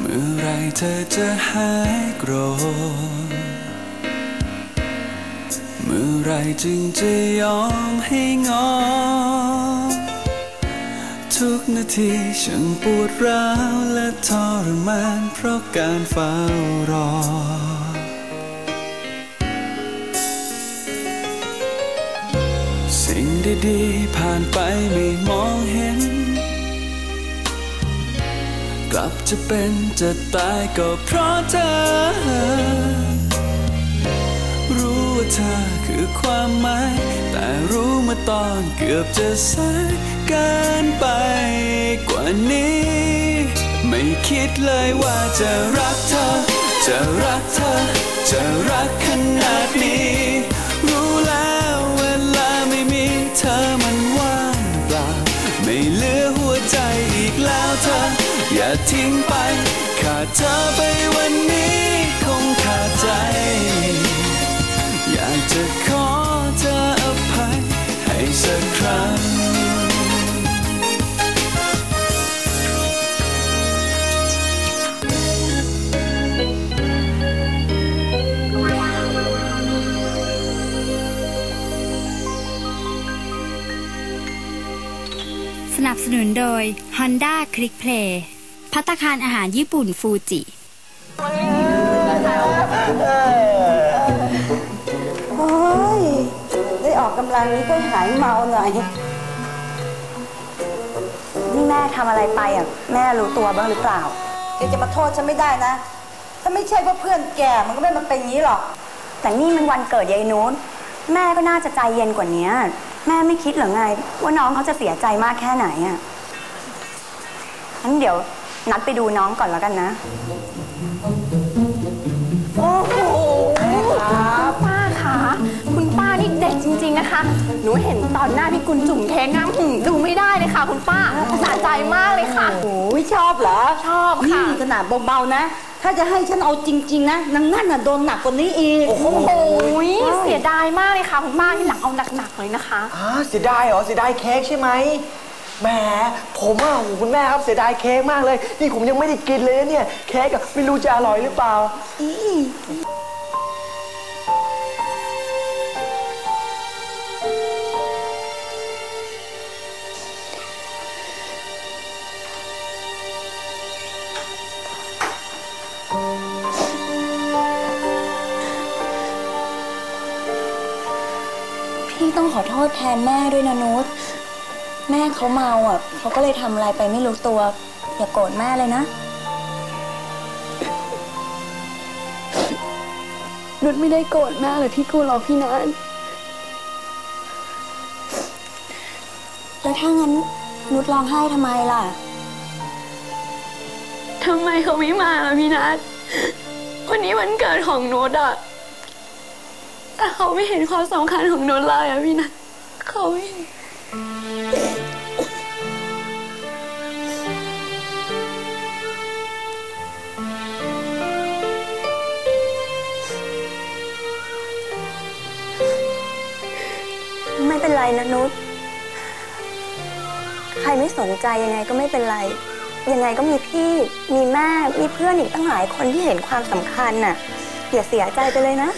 เมื่อไรเธอจะหายโกรธ เมื่อไรจึงจะยอมให้งอ ทุกนาทีช่างปวดร้าวและทรมานเพราะการเฝ้ารอสิ่งดีๆผ่านไปไม่มองเห็น กลับจะเป็นจะตายก็เพราะเธอ รู้ว่าเธอคือความหมาย แต่รู้มาตอนเกือบจะสายเกินไปกว่านี้ ไม่คิดเลยว่าจะรักเธอ จะรักเธอ จะรักขนาดนี้ ทิ้งไป ขาดเธอไปวันนี้คงขาดใจ อยากจะขอเธออภัยให้สักครั้งสนับสนุนโดย Honda Click Play พัตคารอาหารญี่ปุ่นฟูจิ โอ้ย ได้ออกกำลังนี้ก็หายเมาหน่อย นี่แม่ทำอะไรไปอะ แม่รู้ตัวบ้างหรือเปล่า แกจะมาโทษฉันไม่ได้นะ ถ้าไม่ใช่เพราเพื่อนแกมันก็ไม่มาเป็นอย่างนี้หรอก แต่นี่มันวันเกิดยายนุชแม่ก็น่าจะใจเย็นกว่านี้ แม่ไม่คิดหรือไง ว่าน้องเขาจะเสียใจมากแค่ไหนอะงั้นเดี๋ยว นัดไปดูน้องก่อนแล้วกันนะ โอ้โหป้าคะคุณป้านี่เด็ดจริง ๆนะคะ หนูเห็นตอนหน้าพี่กุลจุ่มเค้กนะหืมดูไม่ได้เลยค่ะ คุณป้าสะใจมากเลยค่ะโอ้ยชอบเหรอ ชอบค่ะ นี่ขนาดเบาๆนะ ถ้าจะให้ฉันเอาจริง ๆ นะนางนั่นน่ะโดนหนักกว่านี้อีก โอ้โหเสียดายมากเลยค่ะ คุณป้าที่หลังเอาหนักๆเลยนะคะอ่าเสียดายเหรอเสียดายเค้กใช่ไหม แหมผมอะโอ้โหคุณแม่ครับเสียดายเค้กมากเลย นี่ผมยังไม่ได้กินเลยนะเนี่ย เค้กอะไม่รู้จะอร่อยหรือเปล่า พี่ต้องขอโทษแทนแม่ด้วยนะนุช แม่เขาเมาอะเขาก็เลยทำอะไรไปไม่รู้ตัว อย่าโกรธแม่เลยนะ นุชไม่ได้โกรธแม่เลยพี่กุลหรอกพี่นัทแล้วถ้างั้นนุชร้องไห้ทำไมล่ะ ทำไมเขาไม่มาล่ะพี่นัทวันนี้วันเกิดของนุชอะแต่เขาไม่เห็นความสำคัญของนุชเลยอะพี่นัทเขาไม่เห็น ไม่เป็นไรนะนุชใครไม่สนใจยังไงก็ไม่เป็นไร ยังไงก็มีพี่มีแม่มีเพื่อนอีกตั้งหลายคนที่เห็นความสำคัญน่ะอย่าเสียใจไปเลยนะ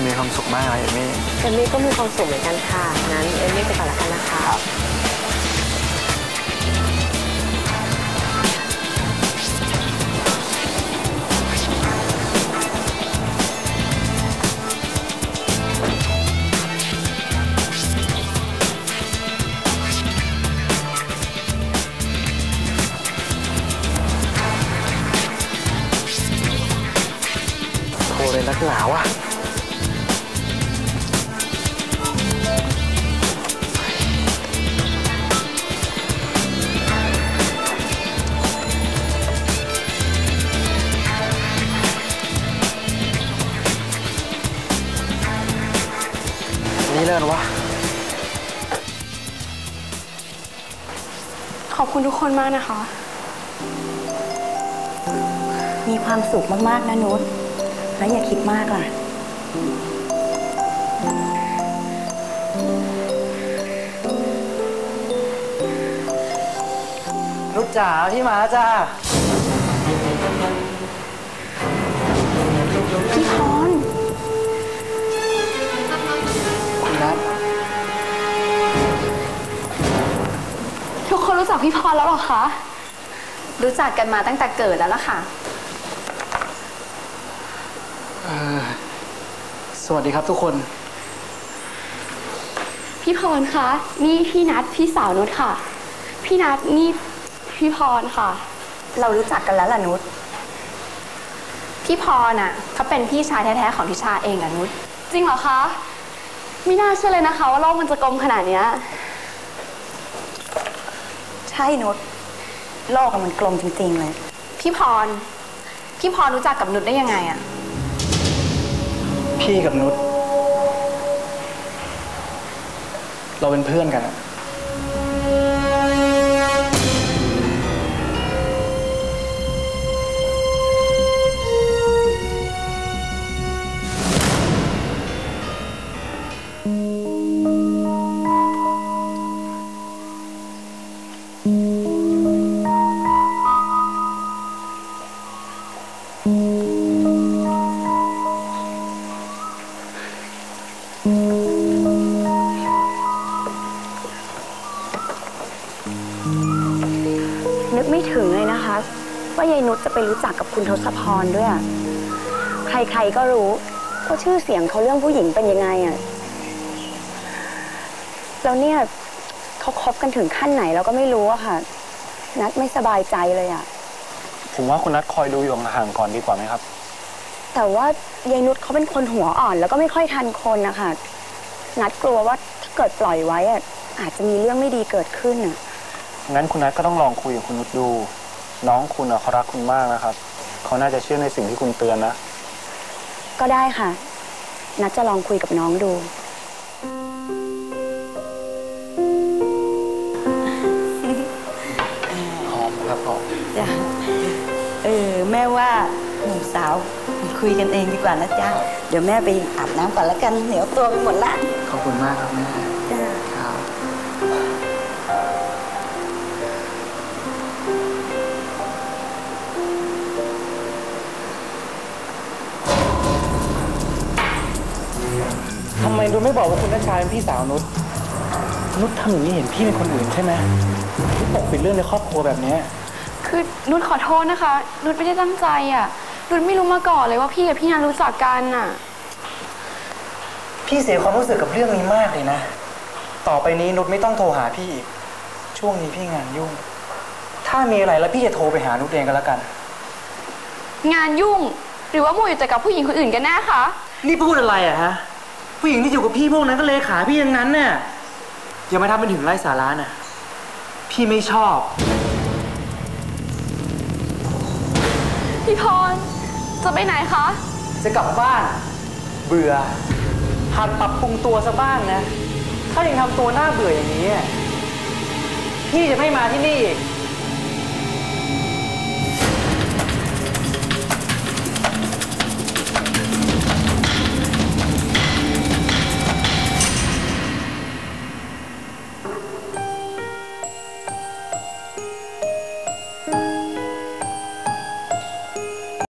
วันนี้ผมมีความสุขมากเลยเอมี่เอมมี่ก็มีความสุขเหมือนกันค่ะ งั้นเอมมี่ไปก่อนละกันนะคะ โทรเลยนักหนาวอะ ขอบคุณทุกคนมากนะคะ มีความสุขมากๆนะนุชแล้วอย่าคิดมากล่ะนุชจ๋าพี่มาจ้าพี่พร รู้จักพี่พรแล้วเหรอคะ รู้จักกันมาตั้งแต่เกิดแล้วล่ะค่ะ สวัสดีครับทุกคน พี่พรคะ นี่พี่นัทพี่สาวนุชค่ะ พี่นัทนี่พี่พรค่ะ เรารู้จักกันแล้วล่ะนุช พี่พรน่ะเขาเป็นพี่ชายแท้ๆของทิชาเองอะนุช จริงเหรอคะ ไม่น่าเชื่อเลยนะคะ ว่าโลกมันจะกลมขนาดเนี้ยใช่นุชโลกอะมันกลมจริง ๆ เลย พี่พร พี่พรรู้จักกับนุชได้ยังไงอะพี่กับนุชเราเป็นเพื่อนกันอะ นึกไม่ถึงเลยนะคะ ว่ายายนุชจะไปรู้จักกับคุณทศพรด้วยอะใครๆก็รู้ว่าชื่อเสียงเขาเรื่องผู้หญิงเป็นยังไงอะแล้วเนี่ยเขาคบกันถึงขั้นไหนเราก็ไม่รู้อะค่ะ นัดไม่สบายใจเลยอะผมว่าคุณนัทคอยดูอยู่ห่างๆก่อนดีกว่าไหมครับ แต่ว่ายายนุชเขาเป็นคนหัวอ่อน แล้วก็ไม่ค่อยทันคนนะคะนัดกลัวว่าถ้าเกิดปล่อยไว้อะอาจจะมีเรื่องไม่ดีเกิดขึ้นอะ งั้นคุณนัทก็ต้องลองคุยกับคุณนุชดู น้องคุณอะเขารักคุณมากนะครับ เขาน่าจะเชื่อในสิ่งที่คุณเตือนนะ ก็ได้ค่ะ นัดจะลองคุยกับน้องดู หอมครับหอมจ้ะเออแม่ว่าหนุ่มสาวคุยกันเองดีกว่านะจ๊ะ เดี๋ยวแม่ไปอาบน้ำก่อนแล้วกันเหนียวตัวไปหมดละ ขอบคุณมากครับแม่ ทำไมนุชไม่บอกว่าคุณนัชชาเป็นพี่สาวนุชนุชทำอย่างนี้เห็นพี่เป็นคนอื่นใช่ไหมนุชปกปิดเรื่องในครอบครัวแบบเนี้ยคือนุชขอโทษนะคะ นุชไม่ได้ตั้งใจอะนุชไม่รู้มาก่อนเลยว่าพี่กับพี่นัทรู้จักกันอะพี่เสียความรู้สึกกับเรื่องนี้มากเลยนะ ต่อไปนี้นุชไม่ต้องโทรหาพี่อีก ช่วงนี้พี่งานยุ่ง ถ้ามีอะไรแล้วพี่จะโทรไปหานุชเองก็แล้วกัน งานยุ่ง หรือว่ามัวอยู่แต่กับผู้หญิงคนอื่นกันแน่คะ นี่พูดอะไรอะฮะ ผู้หญิงที่อยู่กับพี่พวกนั้นก็เลขาพี่อย่างนั้นเนี่ยอย่ามาทำเป็นถึงไร้สาระนะพี่ไม่ชอบ พี่พร จะไปไหนคะ จะกลับบ้าน เบื่อหัดปรับปรุงตัวซะบ้างนะ ถ้ายังทำตัวน่าเบื่ออย่างนี้ พี่จะไม่มาที่นี่อีก